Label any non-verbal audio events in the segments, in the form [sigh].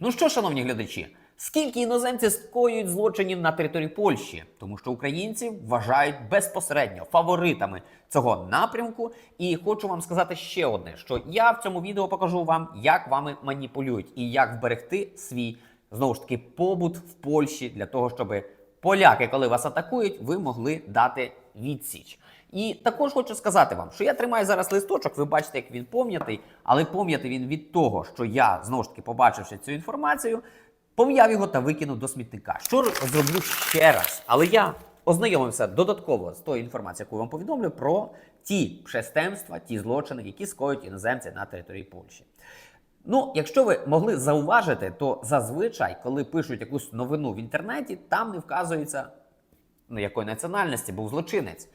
Ну що, шановні глядачі, скільки іноземці скоюють злочинів на території Польщі, тому що українці вважають безпосередньо фаворитами цього напрямку. І хочу вам сказати ще одне: що я в цьому відео покажу вам, як вами маніпулюють і як вберегти свій знову ж таки побут в Польщі для того, щоб поляки, коли вас атакують, ви могли дати відсіч. І також хочу сказати вам, що я тримаю зараз листочок, ви бачите, як він пом'ятий, але пом'ятий він від того, що я знову ж таки, побачивши цю інформацію, пом'яв його та викинув до смітника. Що зроблю ще раз? Але я ознайомився додатково з тою інформацією, яку вам повідомлю, про ті шестемства, ті злочини, які скоюють іноземці на території Польщі. Ну, якщо ви могли зауважити, то зазвичай, коли пишуть якусь новину в інтернеті, там не вказується, ну, якої національності був злочинець.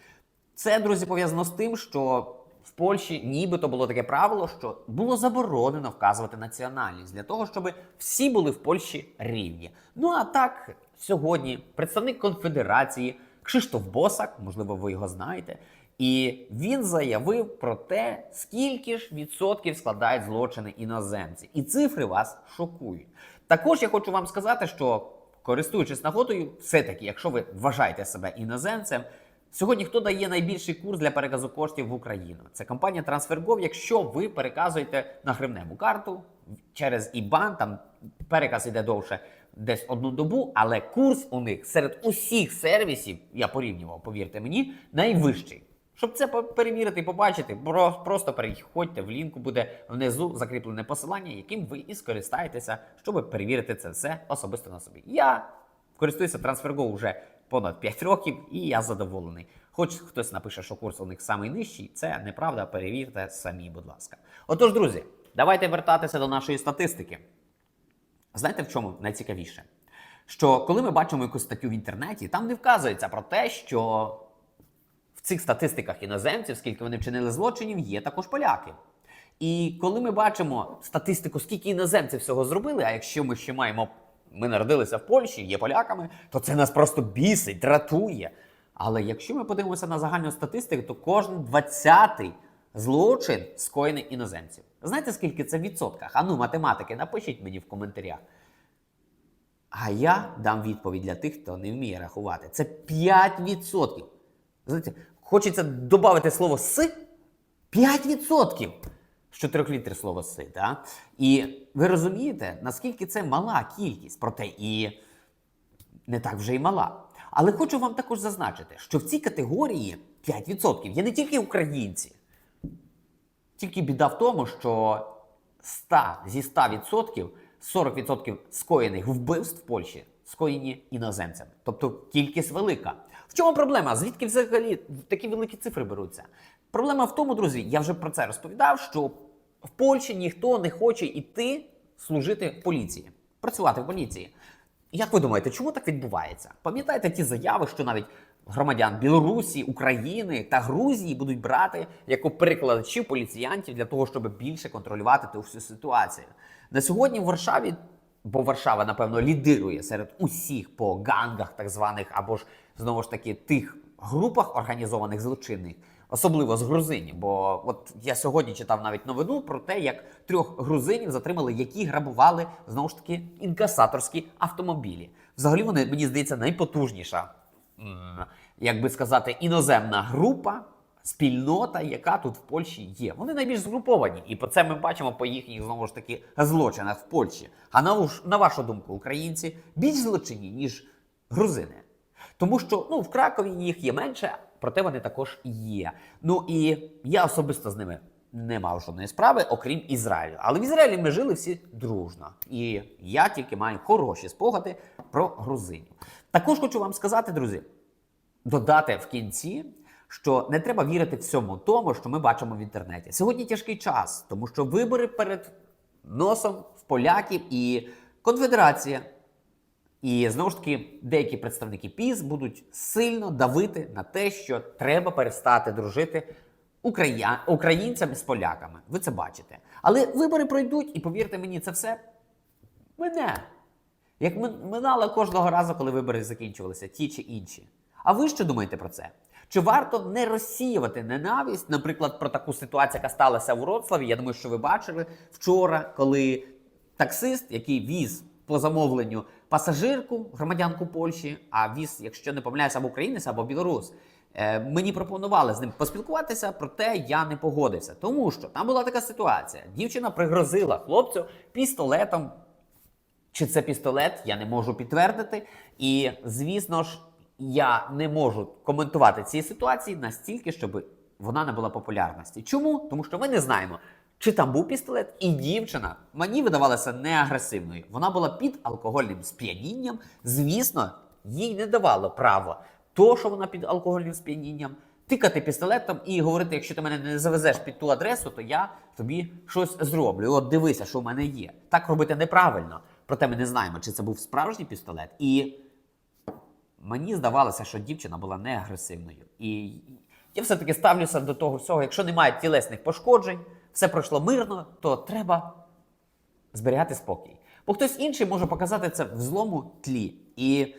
Це, друзі, пов'язано з тим, що в Польщі нібито було таке правило, що було заборонено вказувати національність для того, щоб всі були в Польщі рівні. Ну а так, сьогодні представник конфедерації Кшиштоф Босак, можливо, ви його знаєте, і він заявив про те, скільки ж відсотків складають злочини іноземці. І цифри вас шокують. Також я хочу вам сказати, що користуючись нагодою, все-таки, якщо ви вважаєте себе іноземцем, Сьогодні хто дає найбільший курс для переказу коштів в Україну? Це компанія TransferGo, якщо ви переказуєте на гривневу карту через IBAN, там переказ іде довше десь одну добу, але курс у них серед усіх сервісів, я порівнював, повірте мені, найвищий. Щоб це перевірити і побачити, про- просто переходьте в лінку, буде внизу закріплене посилання, яким ви і скористаєтеся, щоб перевірити це все особисто на собі. Я користуюся TransferGo вже понад 5 років, і я задоволений. Хоч хтось напише, що курс у них самий нижчий, це неправда, перевірте самі, будь ласка. Отож, друзі, давайте вертатися до нашої статистики. Знаєте, в чому найцікавіше? Що коли ми бачимо якусь статтю в інтернеті, там не вказується про те, що в цих статистиках іноземців, скільки вони вчинили злочинів, є також поляки. І коли ми бачимо статистику, скільки іноземців всього зробили, а якщо ми ще маємо, ми народилися в Польщі, є поляками, то це нас просто бісить, дратує. Але якщо ми подивимося на загальну статистику, то кожен 20-й злочин скоєний іноземців. Знаєте, скільки це в відсотках? Ану, математики, напишіть мені в коментарях. А я дам відповідь для тих, хто не вміє рахувати. Це 5%. Знаєте, хочеться додати слово с 5% з 4 літр слова си. Да? І ви розумієте, наскільки це мала кількість, проте і не так вже й мала. Але хочу вам також зазначити, що в цій категорії 5% є не тільки українці. Тільки біда в тому, що 100 зі 100% 40% скоєних вбивств в Польщі скоєні іноземцями. Тобто кількість велика. В чому проблема? Звідки взагалі такі великі цифри беруться? Проблема в тому, друзі, я вже про це розповідав, що в Польщі ніхто не хоче йти служити поліції, працювати в поліції. Як ви думаєте, чому так відбувається? Пам'ятаєте ті заяви, що навіть громадян Білорусі, України та Грузії будуть брати як перекладачів поліціянтів для того, щоб більше контролювати ту всю ситуацію. На сьогодні в Варшаві, бо Варшава, напевно, лідирує серед усіх по гангах, так званих, або ж знову ж таки тих групах організованих злочинних. Особливо з грузинів, бо от я сьогодні читав навіть новину про те, як трьох грузинів затримали, які грабували знову ж таки інкасаторські автомобілі. Взагалі вони мені здається найпотужніша, як би сказати, іноземна група, спільнота, яка тут в Польщі є. Вони найбільш згруповані, і по це ми бачимо по їхніх знову ж таки злочинах в Польщі. А на, на вашу думку, українці більш злочинні ніж грузини. Тому що ну, в Кракові їх є менше, проте вони також є. Ну і я особисто з ними не мав жодної справи, окрім Ізраїлю. Але в Ізраїлі ми жили всі дружно. І я тільки маю хороші спогади про грузинів. Також хочу вам сказати, друзі, додати в кінці, що не треба вірити всьому тому, що ми бачимо в інтернеті. Сьогодні тяжкий час, тому що вибори перед носом в поляків і конфедерація. І знову ж таки, деякі представники ПІС будуть сильно давити на те, що треба перестати дружити україя... українцями з поляками. Ви це бачите. Але вибори пройдуть, і повірте мені, це все мене. Як ми- минало кожного разу, коли вибори закінчувалися, ті чи інші. А ви що думаєте про це? Чи варто не розсіювати ненависть, наприклад, про таку ситуацію, яка сталася у Вроцлаві? Я думаю, що ви бачили вчора, коли таксист, який віз по замовленню пасажирку, громадянку Польщі, а віз, якщо не помиляюся, або українець, або білорус. Е, Мені пропонували з ним поспілкуватися, проте я не погодився, тому що там була така ситуація. Дівчина пригрозила хлопцю пістолетом. Чи це пістолет, я не можу підтвердити. І звісно ж, я не можу коментувати ці ситуації настільки, щоб вона не була популярності. Чому? Тому що ми не знаємо, чи там був пістолет, і дівчина мені видавалася не агресивною. Вона була під алкогольним сп'янінням. Звісно, їй не давало права то, що вона під алкогольним сп'янінням, тикати пістолетом і говорити, якщо ти мене не завезеш під ту адресу, то я тобі щось зроблю. От дивися, що в мене є. Так робити неправильно. Проте ми не знаємо, чи це був справжній пістолет. І мені здавалося, що дівчина була не агресивною. І я все-таки ставлюся до того всього, якщо немає тілесних пошкоджень, все пройшло мирно, то треба зберігати спокій. Бо хтось інший може показати це в злому тлі. І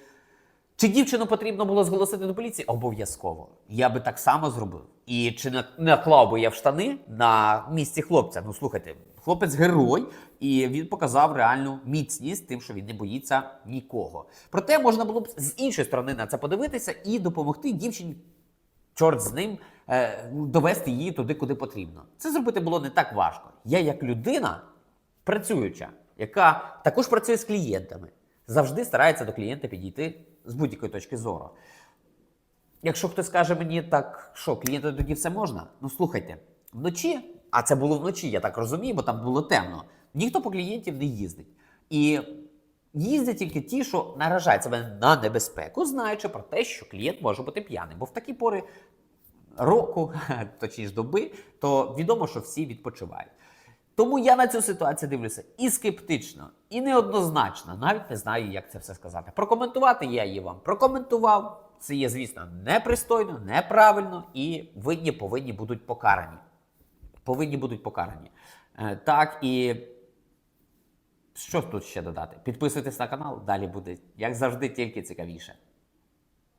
чи дівчину потрібно було зголосити до поліції? Обов'язково. Я би так само зробив. І чи не наклав би я в штани на місці хлопця? Ну слухайте, хлопець герой, і він показав реальну міцність тим, що він не боїться нікого. Проте можна було б з іншої сторони на це подивитися і допомогти дівчині чорт з ним довести її туди, куди потрібно. Це зробити було не так важко. Я, як людина, працююча, яка також працює з клієнтами, завжди старається до клієнта підійти з будь-якої точки зору. Якщо хтось скаже мені, так що, клієнту тоді все можна? Ну слухайте, вночі, а це було вночі, я так розумію, бо там було темно. Ніхто по клієнтів не їздить. І їздять тільки ті, що наражають себе на небезпеку, знаючи про те, що клієнт може бути п'яним. Бо в такі пори року, [laughs] точніше доби, то відомо, що всі відпочивають. Тому я на цю ситуацію дивлюся і скептично, і неоднозначно. Навіть не знаю, як це все сказати. Прокоментувати я її вам прокоментував. Це є, звісно, непристойно, неправильно, і винні повинні будуть покарані. Повинні будуть покарані. Е, так і що тут ще додати? Підписуйтесь на канал, далі буде, як завжди, тільки цікавіше.